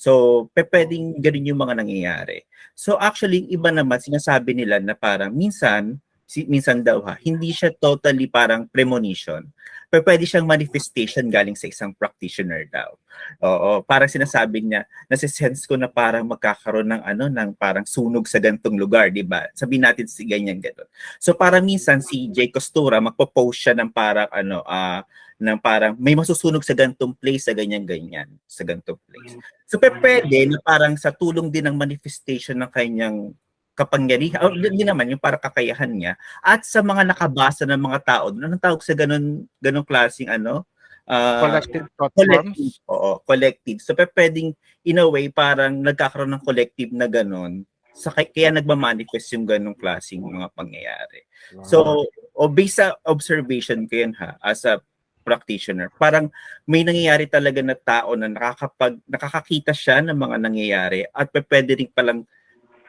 So, pe puwedeng gano'n yung mga nangyayari. So, actually yung iba naman sinasabi nila na parang minsan, si minsan daw ha, hindi siya totally parang premonition, pero puwede siyang manifestation galing sa isang practitioner daw. Oo, parang sinasabi niya, nase-sense ko na parang magkakaroon ng ano, ng parang sunog sa ganitong lugar, 'di ba? Sabihin natin si ganyan, gano'n. So, parang minsan si Jay Costura magpo-post siya ng parang ano, ah, ng parang may masusunog sa ganitong place, sa ganyan-ganyan, sa ganitong place. So, pe-puwede na parang sa tulong din ng manifestation ng kaniyang kapangyarihan o hindi naman yung parang kakayahan niya at sa mga nakabasa ng mga tao, anong tawag sa gano'n gano'ng klaseng ano, ah, Collective thought collective, oo, collective. So, pe-puwedeng in a way parang nagkakaroon ng collective na gano'n, sa kay kaya nagma-manifest yung gano'ng klaseng mga pangyayari. So, o based sa observation ko yan ha, as a practitioner, parang may nangyayari talaga na tao na nakakapag nakakakita siya ng mga nangyayari at pe-puwede rin palang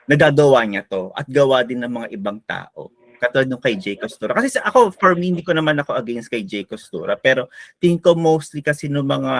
nagagawa niya 'to at gawa din ng mga ibang tao. Katulad nung kay Jay Costura. Kasi sa ako, for me, hindi ko naman ako against kay Jay Costura, pero tingin ko mostly kasi nung mga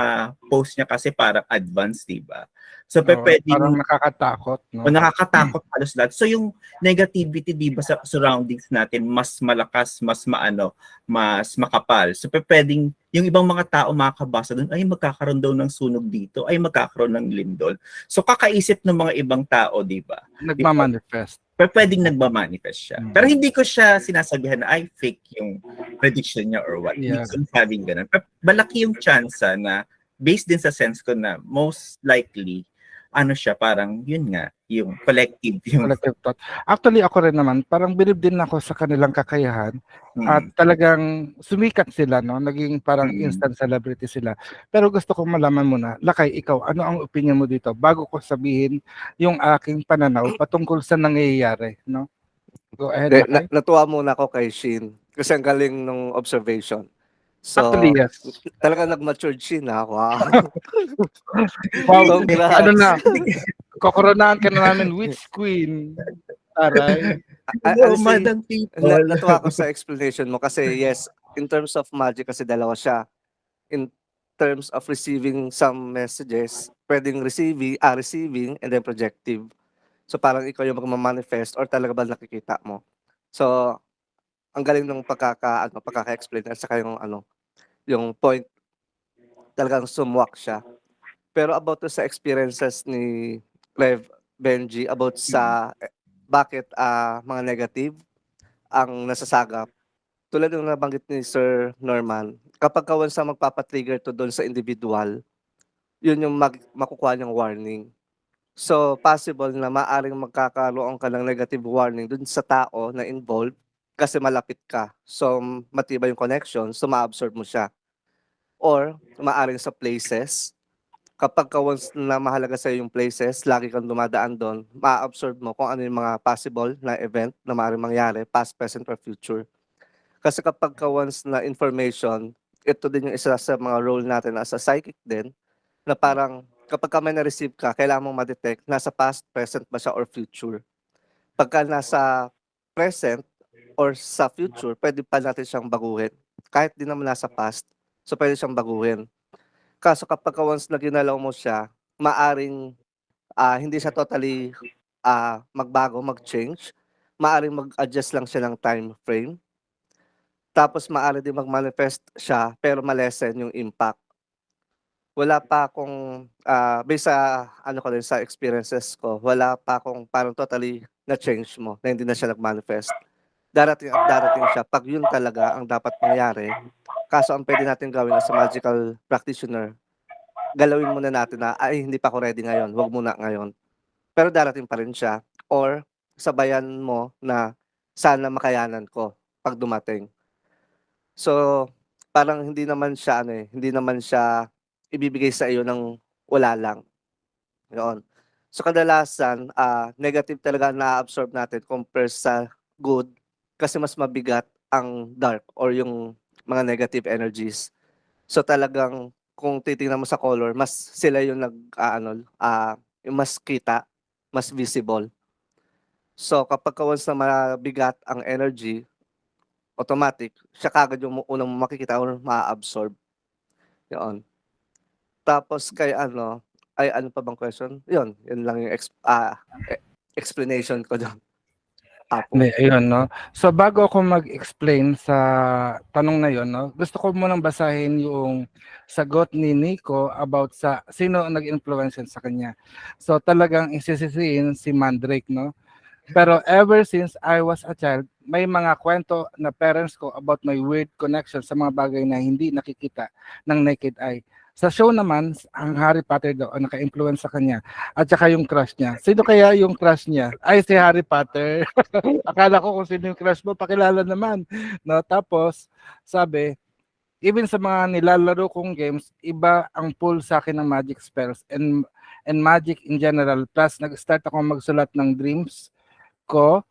post niya kasi parang advanced, 'di ba? So, Oo, pe-puwedeng parang nakakatakot, no? o nakakatakot halos lahat. So yung negativity 'di ba sa surroundings natin mas malakas, mas maano, mas makapal. So pupuwedeng yung ibang mga tao makakabasa dun, ay magkakaroon daw ng sunog dito, ay magkakaroon ng lindol. So kakaisip ng mga ibang tao 'di ba? Nagma-manifest. Pupuwedeng nagma-manifest siya. Pero hindi ko siya sinasabihan na ay fake yung prediction niya or what. Hindi Yeah. ko sinasabing ganun. Pero malaki yung tsansa na based din sa sense ko na most likely ano siya parang yun nga yung collective yung Collective thought. Actually, ako rin naman, parang believe din ako sa kanilang kakayahan Mm. at talagang sumikat sila, no? Naging parang Mm. instant celebrity sila. Pero gusto kong malaman muna, Lakay, ikaw, ano ang opinion mo dito bago ko sabihin yung aking pananaw patungkol sa nangyayari, no? Go ahead, Lakay. na, natuwa muna ako kay Shin kasi ang galing ng observation. So, Actually, yes. talaga nag-matured Shin ha. Wow. Wow, Congrats. ano na, kokoronahan ka na namin witch queen. Aray. Honestly, madam people. na, natuwa ako sa explanation mo kasi yes, in terms of magic kasi dalawa siya. In terms of receiving some messages, pwedeng receiving, ah, receiving and then projective. So parang ikaw yung magmamanifest or talaga ba nakikita mo. So ang galing ng pagkaka ano pagkaka-explain at saka yung ano yung point talagang sumwak siya. Pero about to sa experiences ni Clev Benji about sa bakit ah, mga negative ang nasasagap. Tulad ng nabanggit ni Sir Norman, kapag kawan sa magpapatrigger to doon sa individual, yun yung mag, makukuha niyang warning. So, possible na maaring magkakaroon ka ng negative warning dun sa tao na involved kasi malapit ka. So, matibay yung connection, so ma-absorb mo siya. Or, maaring sa places, kapag ka once na mahalaga sa yung places, lagi kang dumadaan doon, ma-absorb mo kung ano yung mga possible na event na maaaring mangyari, past, present, or future. Kasi kapag ka once na information, ito din yung isa sa mga role natin as a psychic din, na parang kapag ka may na-receive ka, kailangan mong ma-detect nasa past, present ba siya, or future. Pagka nasa present or sa future, pwede pa natin siyang baguhin. Kahit di naman nasa past, so pwede siyang baguhin. Kaso kapag ka once na ginalaw mo siya, maaring ah, hindi siya totally ah, magbago, mag-change. Maaring mag-adjust lang siya ng time frame. Tapos maaari din mag-manifest siya pero malesen yung impact. Wala pa akong, ah, based sa ano ko din, sa experiences ko, wala pa akong parang totally na-change mo na hindi na siya nag-manifest. Darating at darating siya pag yun talaga ang dapat mangyari. Kaso ang pwede natin gawin as a magical practitioner, galawin muna natin na, ay hindi pa ako ready ngayon, wag muna ngayon. Pero darating pa rin siya. Or sabayan mo na sana makayanan ko pag dumating. So, parang hindi naman siya ano eh, hindi naman siya ibibigay sa iyo ng wala lang. Yun. So kadalasan, ah, negative talaga na-absorb natin compared sa good kasi mas mabigat ang dark or yung mga negative energies. So talagang kung titingnan mo sa color, mas sila yung nag ah, ano, ah, yung mas kita, mas visible. So kapag ka once na mabigat ang energy, automatic, siya kagad yung unang makikita or ma-absorb. Yun. Tapos kay ano, Ay, ano pa bang question? Yun, yun lang yung ex- ah, e- explanation ko doon. Apo. Hindi, ayun, no? So, bago ako mag-explain sa tanong na yun, no? Gusto ko munang basahin yung sagot ni Nico about sa sino ang nag-influence sa kanya. So, talagang isisisiin si Mandrake, no? Pero ever since I was a child, may mga kwento na parents ko about my weird connection sa mga bagay na hindi nakikita ng naked eye. Sa show naman, ang Harry Potter daw ang naka-influence sa kanya at saka yung crush niya. Sino kaya yung crush niya? Ay, si Harry Potter. Akala ko kung sino yung crush mo, pakilala naman. No? Tapos, sabi, even sa mga nilalaro kong games, iba ang pull sa akin ng magic spells and and magic in general. Plus, nag-start ako magsulat ng dreams ko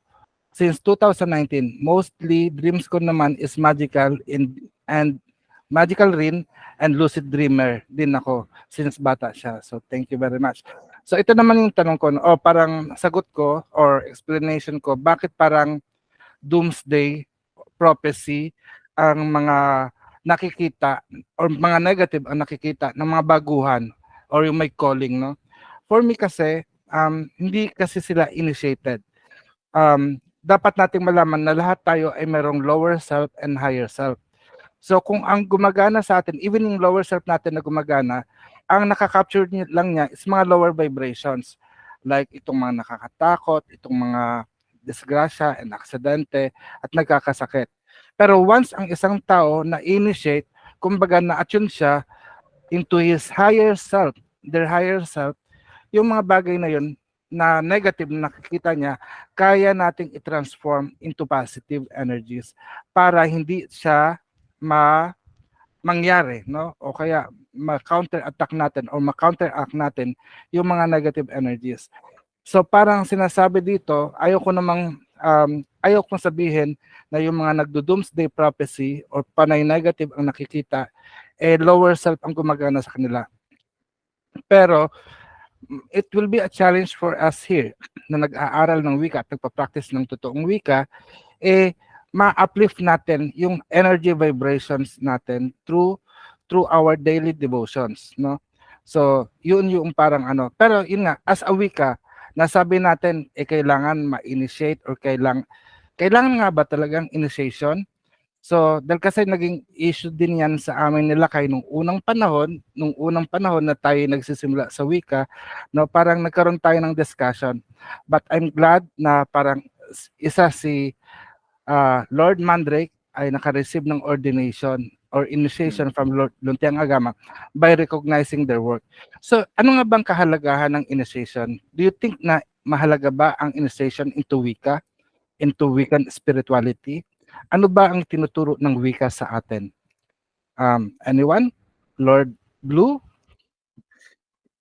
since 2019. Mostly, dreams ko naman is magical in, and magical rin and lucid dreamer din ako since bata siya. So, thank you very much. So ito naman yung tanong ko, o parang sagot ko or explanation ko, bakit parang doomsday prophecy ang mga nakikita or mga negative ang nakikita ng mga baguhan or yung may calling, no? For me kasi, um, hindi kasi sila initiated. Um, dapat nating malaman na lahat tayo ay merong lower self and higher self. So kung ang gumagana sa atin, even yung lower self natin na gumagana, ang nakaka-capture niya, lang niya is mga lower vibrations. Like itong mga nakakatakot, itong mga disgrasya and aksidente at nagkakasakit. Pero once ang isang tao na initiate, kumbaga na-attune siya into his higher self, their higher self, yung mga bagay na yun na negative na nakikita niya, kaya nating i-transform into positive energies para hindi siya ma mangyari, no? O kaya ma-counter attack natin or ma-counteract natin yung mga negative energies. So parang sinasabi dito, ayoko namang um, ayoko sabihin na yung mga nagdo-doomsday prophecy or panay negative ang nakikita, eh lower self ang gumagana sa kanila. Pero it will be a challenge for us here na nag-aaral ng wika at nagpa-practice ng totoong wika, eh ma-uplift natin yung energy vibrations natin through through our daily devotions, no? So, yun yung parang ano. Pero yun nga, as a wika, nasabi natin eh kailangan ma-initiate or kailangan kailangan nga ba talagang initiation? So, dahil kasi naging issue din yan sa amin nila kay nung unang panahon, nung unang panahon na tayo nagsisimula sa wika, no, parang nagkaroon tayo ng discussion. But I'm glad na parang isa si ah, Lord Mandrake ay naka-receive ng ordination or initiation from Lord Luntiang Agama by recognizing their work. So, ano nga bang kahalagahan ng initiation? Do you think na mahalaga ba ang initiation into Wicca, into Wiccan spirituality? Ano ba ang tinuturo ng Wicca sa atin? Um, anyone? Lord Blue?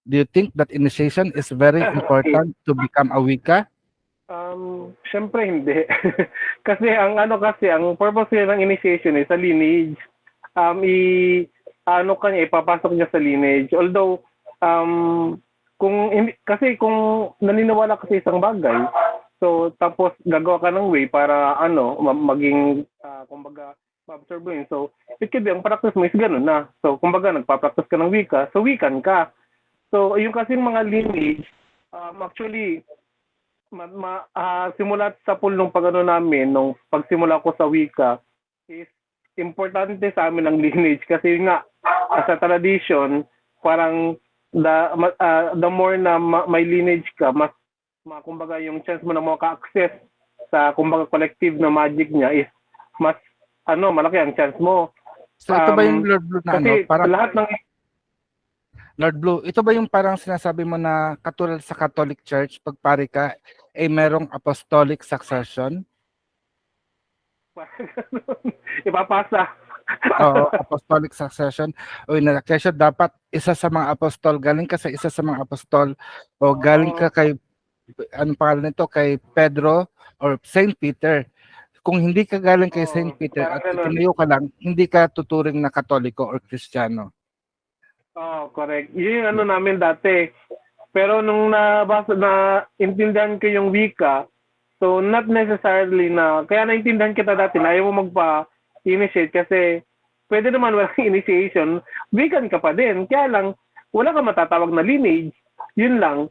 Do you think that initiation is very important to become a Wicca? Um, syempre hindi. kasi ang ano kasi, ang purpose niya ng initiation is sa lineage. Um, i, ano kanya, ipapasok niya sa lineage. Although, um, kung, kasi kung naniniwala ka sa isang bagay, so tapos gagawa ka ng way para ano, ma- maging, ah, kumbaga, ma-absorb mo yun. So, it could be, ang practice mo is ganun na. So, kumbaga, nagpa-practice ka ng wika, so wikan ka. So, yung kasing mga lineage, um, actually, ma, ma, ah, simulat sa pool nung pagano namin, nung pagsimula ko sa wika, is importante sa amin ang lineage kasi nga sa tradition parang the ah, the more na ma- may lineage ka mas ma, kumbaga yung chance mo na maka-access sa kumbaga collective na magic niya is mas ano malaki ang chance mo So ito ba yung Um, Lord Blue na ano? kasi Parang, lahat ng Lord Blue, ito ba yung parang sinasabi mo na katulad sa Catholic Church, pag pari ka, ay merong apostolic succession? ipapasa Oo, apostolic succession. O na kaya dapat isa sa mga apostol, galing ka sa isa sa mga apostol o galing ka kay ano pangalan nito kay Pedro or Saint Peter. Kung hindi ka galing kay Saint Peter at itinayo ka lang, hindi ka tuturing na Katoliko or Kristiyano. Oh, correct. Yun yung ano namin dati. Pero nung nabasa na intindihan ko yung wika, so not necessarily na kaya naintindihan kita dati na ayaw mo magpa-initiate kasi pwede naman walang initiation, wikan ka pa din. Kaya lang wala ka matatawag na lineage. Yun lang.